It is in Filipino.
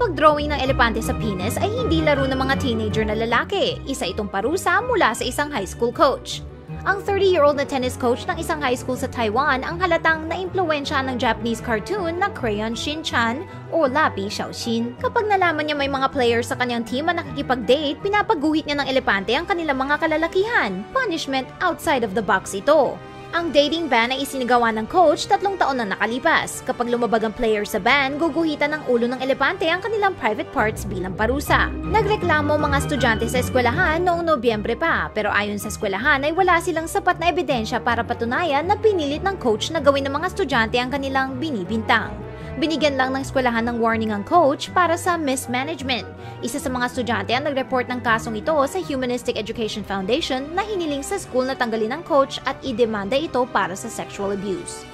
Ang pagdrawing ng elepante sa penis ay hindi laro ng mga teenager na lalaki. Isa itong parusa mula sa isang high school coach. Ang 30-year-old na tennis coach ng isang high school sa Taiwan ang halatang na-impluensya ng Japanese cartoon na Crayon Shin-chan o Lapi Xiaoxin. Kapag nalaman niya may mga players sa kanyang team na nakikipag-date, pinapaguhit niya ng elepante ang kanilang mga kalalakihan. Punishment outside of the box ito. Ang dating ban ay isinigawa ng coach tatlong taon na nakalipas. Kapag lumabag ang player sa ban, guguhitan ng ulo ng elepante ang kanilang private parts bilang parusa. Nagreklamo mga estudyante sa eskwelahan noong Nobyembre pa, pero ayon sa eskwelahan ay wala silang sapat na ebidensya para patunayan na pinilit ng coach na gawin ng mga estudyante ang kanilang binibintang. Binigyan lang ng eskwelahan ng warning ang coach para sa mismanagement. Isa sa mga estudyante ang nag-report ng kasong ito sa Humanistic Education Foundation na hiniling sa school na tanggalin ang coach at idemanda ito para sa sexual abuse.